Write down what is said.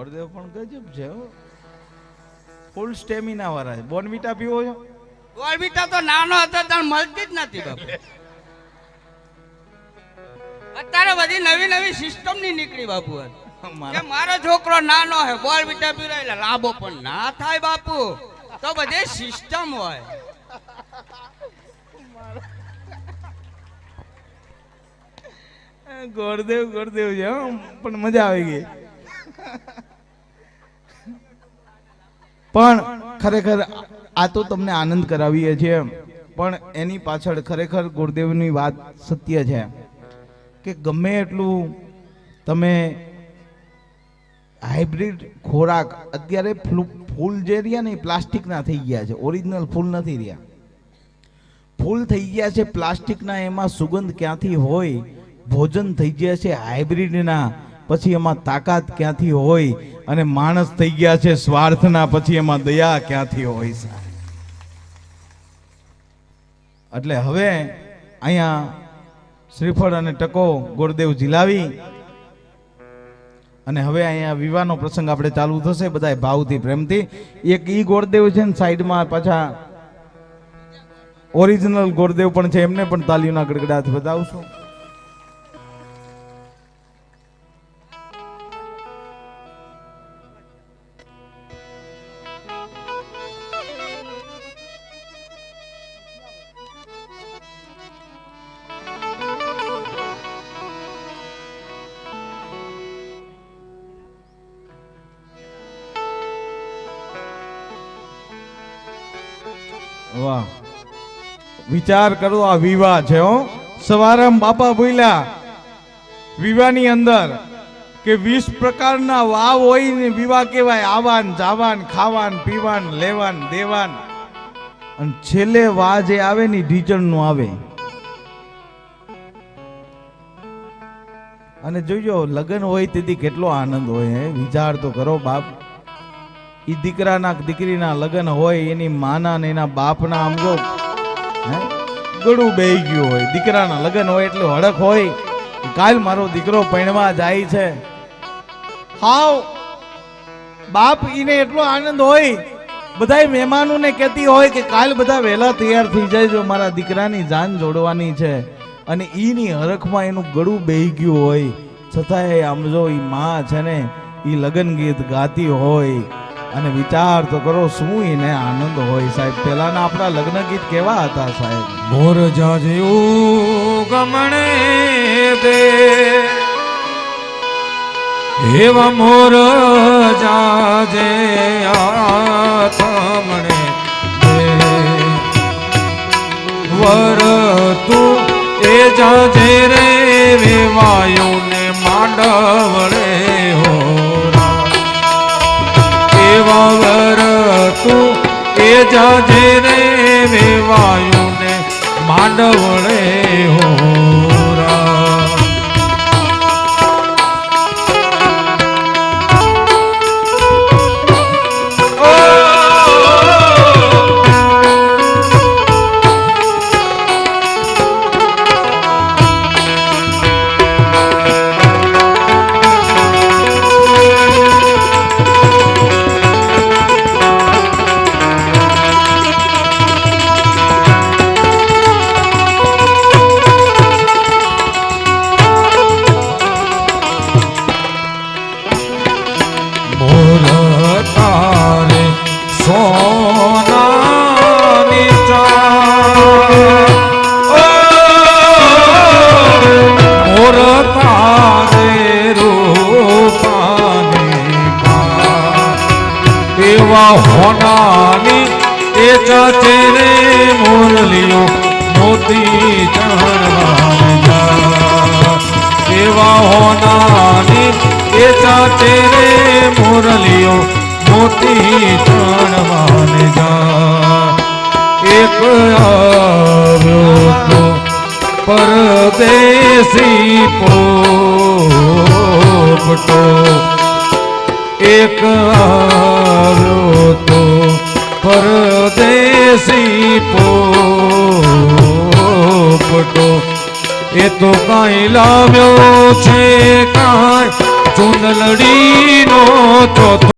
ગોળદેવ પણ ગજબ છે હો ફૂલ સ્ટેમિના વાળા છે. બોનવીટા પીવો છો? બોનવીટા તો નાનો હતો ત્યારે મળતી જ નથી બાપુ. અત્યારે બધી નવી નવી સિસ્ટમની નીકળી બાપુ કે મારો છોકરો નાનો હે બોલ બીટા પીવડાય એટલે લાંબો પણ ના થાય બાપુ. તો બધી સિસ્ટમ હોય. ગોરદેવ ગોરદેવ છે પણ મજા આવી ગઈ. પણ ખરેખર આ તો તમને આનંદ કરાવીએ છીએ. પણ એની પાછળ ખરેખર ગુરુદેવની વાત સત્ય છે. કે ગમે એટલું તમે હાઇબ્રિડ ખોરાક, અત્યારે ફ્લુ- જે રહ્યા ને એ પ્લાસ્ટિકના થઈ ગયા છે. ઓરિજિનલ ફૂલ નથી રહ્યા. ફૂલ થઈ ગયા છે પ્લાસ્ટિકના, એમાં સુગંધ ક્યાંથી હોય? ભોજન થઈ ગયા છે હાઇબ્રિડના પછી એમાં તાકાત ક્યાંથી હોય? અને માણસ થઈ ગયા છે સ્વાર્થના પછી એમાં દયા ક્યાંથી હોય સાહેબ એટલે હવે અહીંયા શ્રીફળ અને ટકો ગોરદેવ ઝીલાવી અને હવે અહીંયા વિવાહનો પ્રસંગ આપણે ચાલુ થશે બધા ભાવથી પ્રેમથી. એક ઈ ગોરદેવ છે ને સાઈડમાં પાછા ઓરિજિનલ ગોરદેવ પણ છે એમને પણ તાલીઓના ગડગડાટ બતાવશું વાહ. વિચાર કરો, આ વિવાહ છે, હો. સવારે બાપા બોલ્યા, વિવાહની અંદર કે વીસ પ્રકારના વાવ હોય ને વિવાહ કહેવાય આવાન જાવાન, ખાવાન, પીવાન, લેવાન, દેવાન. અને છેલ્લે વા જે આવે ને ઢીચણનું આવે. અને જોજો, લગ્ન હોય તેથી કેટલો આનંદ હોય, હે. વિચાર તો કરો બાપ. ઈ દીકરાના દીકરીના લગ્ન હોય, એની માના ને એના બાપના, આમ જો ગળું બેહી ગયું હોય. દીકરાના લગ્ન હોય એટલે હડક હોય. કાલ મારો દીકરો પૈણવા જાય છે. હાવ. બાપ એને એટલો આનંદ હોય. બધાય મહેમાનોને કહેતી હોય કે કાલ બધા વહેલા તૈયાર થઈ જાય જો મારા દીકરાની જાન જોડવાની છે. અને એની હરખમાં એનું ગળું બેહી ગયું હોય. છતાંય આમ ઈ માં છે ને એ લગ્ન ગીત ગાતી હોય. અને વિચાર તો કરો શું એને આનંદ હોય સાહેબ. પેલાના આપણા લગ્ન ગીત કેવા હતા સાહેબ? મોર જાજે ગમણે દે. એવા મોર જાજે આથમણે વર તું એ જાજે રે વેવાયું ને માંડવળે એ જાજે રે વેવાયું ને માંડવળે હોરા એવા હોનાની એ ચાચે રે મુરલીઓ મોતી ચણવાન જા. એવા હોનાની એ ચાચે રે મુરલીઓ મોતી ચણવાન જા. એક આવ્યો પરદેશી પોપટો એ તો કાંઈ લાવ્યો છે કાંઈ. ચુંદલડીનો